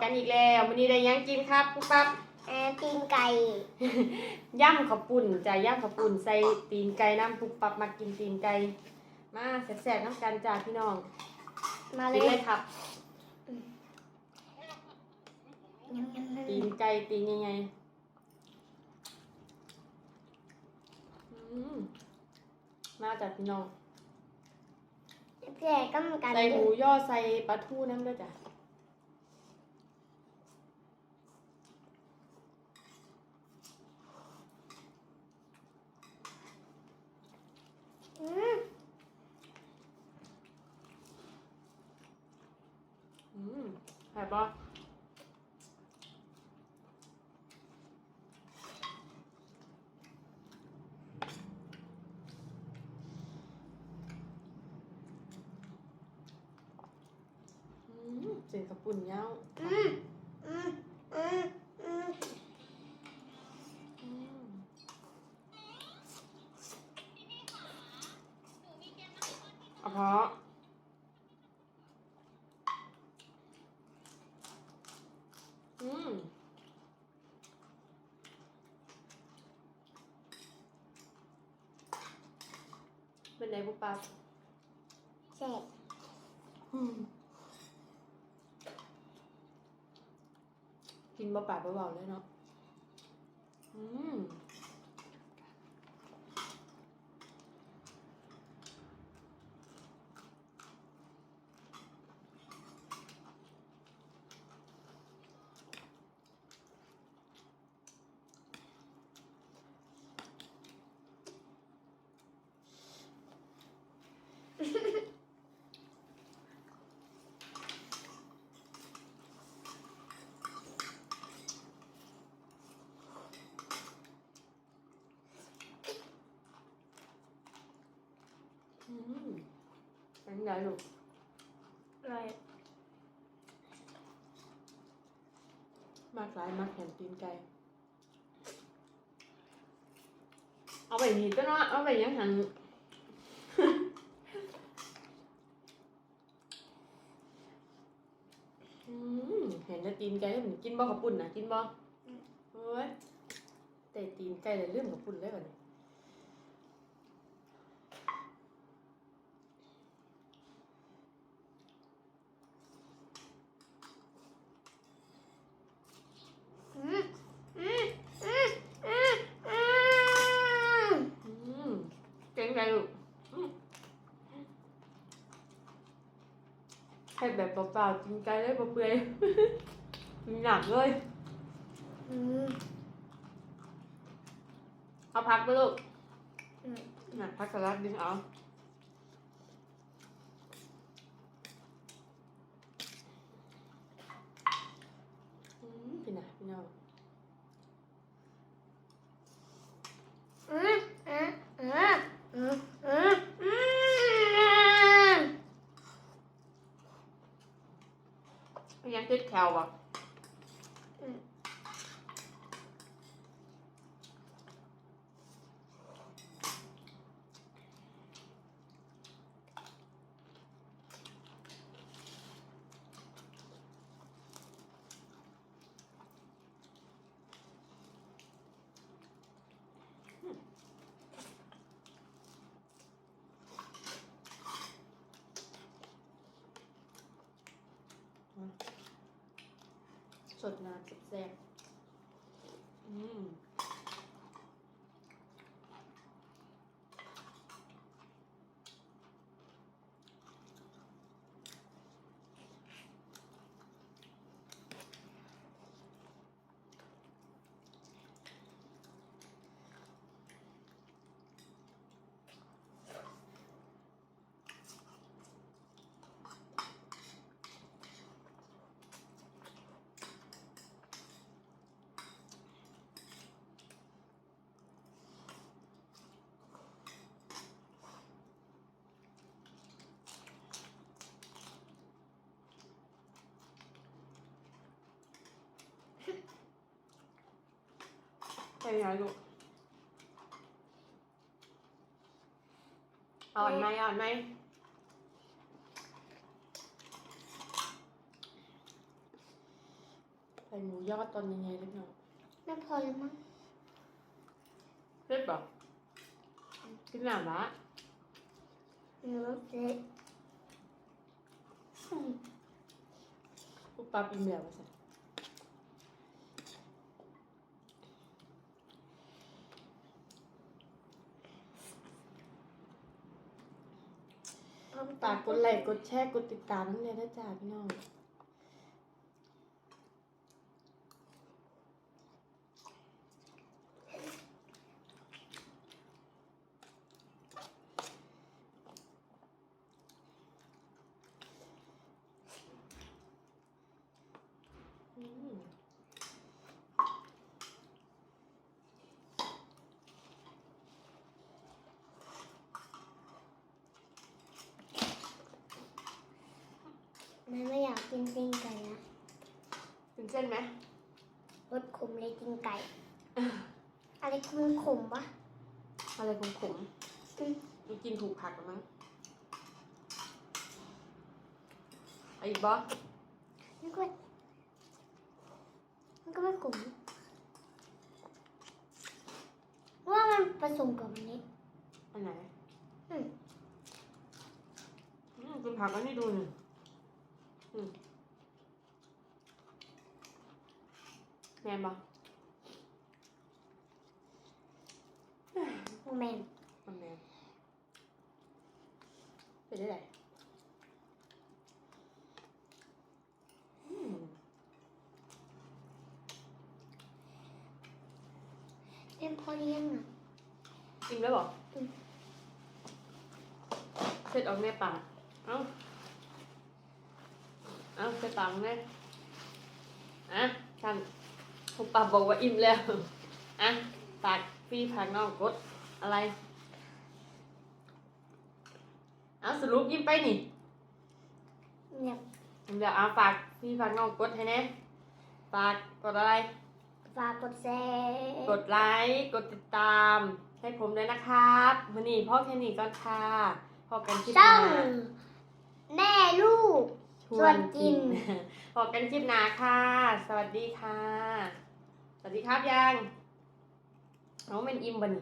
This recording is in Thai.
กันอีกแล้ววันนี้ได้หยังกินครับปุ๊บปั๊บเอ่อตีนไก่ย่ำข้าวปุ่นจ้ะย่ำข้าวปุ่นใส่ตีนไก่น้ำปุ๊บปั๊บมากินตีนไก่มาแซ่บๆน้ำกันจ้าพี่น้องมาเลกินเลยยครับ ยำยำยำตีนไก่ตีนยังไงอืมมาจากพี่น้องเจ๊ก็เหมือนกันใส่หมูย่อใส่ปลาทูน้ำด้วยจ้ะ อืม อืม แซ่บปะอืมเสียงกระปุ่นยาวอืมอืมอืมอืมอืมเอาเพาะอืม เป็นไงปุ๊บปั๊บเสร็จกินเบาๆเบาๆเลยเนาะอืม อืม เป็นไงลูกอะไรมากหลายมากแผ่นตีนไก่เอาไปนี่ก็เนาะเอาไปยังหันอืมเห็นแต่ตีนไก่แล้วมันกินบ่กับปุ่นนะกินบ่เฮ้ยแต่ตีนไก่เลยเรื่องกับปุ่นเลยวันนี้ อืมอืมอืมอืมอืม อืมเก่งใจลูกอืม ให้แบบเปล่าๆกินไก่เลยเปลือยๆหนักเลยอืมเอาพักไปลูกอืมหนักพักสลัดดึงเอา Мелва. 611 це. ไปไหนลูกอ่อนไหมอ่อนไหมส่หมูยอดตอนยังไงเล็กน้อยไม่พอแล้วมั้งเผ็ดบอกกินหนาละหนูเล็กปุ๊บปั๊บอิ่มแล้วว่า ฝากกดไลค์กดแชร์กดติดตามน้ำเนี่ยได้จ้าพี่น้องากกินตีนไก่นะเป็นเส้นไหมรสขมเลยตีนไก่ อะไรขมขมๆวะอะไรขมขมอืมๆมันกินถูกผักหรือมั้งเอาอีกบอมันก็มันก็ไม่ขมว่ามันผสมกับอันนี้อันไหนอืมอืมกินผักอันนี้ดูหนึ่งอืม แมนบอโมแมนมันแมนเป็นได้ไหนอืมเป็นพอเลี้ยงอะกินแล้วบอกอืมเสร็จออกในปากเอ้า เอาไปตังเลยอะท่านผมปาบอกว่าอิ่มแล้ว อะฝากพี่ฝากน้องกดอะไร เอาสรุปยิ้มไปนี่เนี่ยเดี๋ยวเอาฝากพี่ฝากน้องกดให้แน่ฝากกดอะไร ฝากกดแชร์กดไลค์กดติดตาม ให้ผมด้วยนะครับวันนี้พ่อแค่นี้ก่อนค่ะพอกันคลิปหช่อน้างแม่ลูก ชชวนกินพอกันคลิปหน้าค่ะ สวัสดีค่ะ สวัสดีครับยังน้องเป็นอิมบัน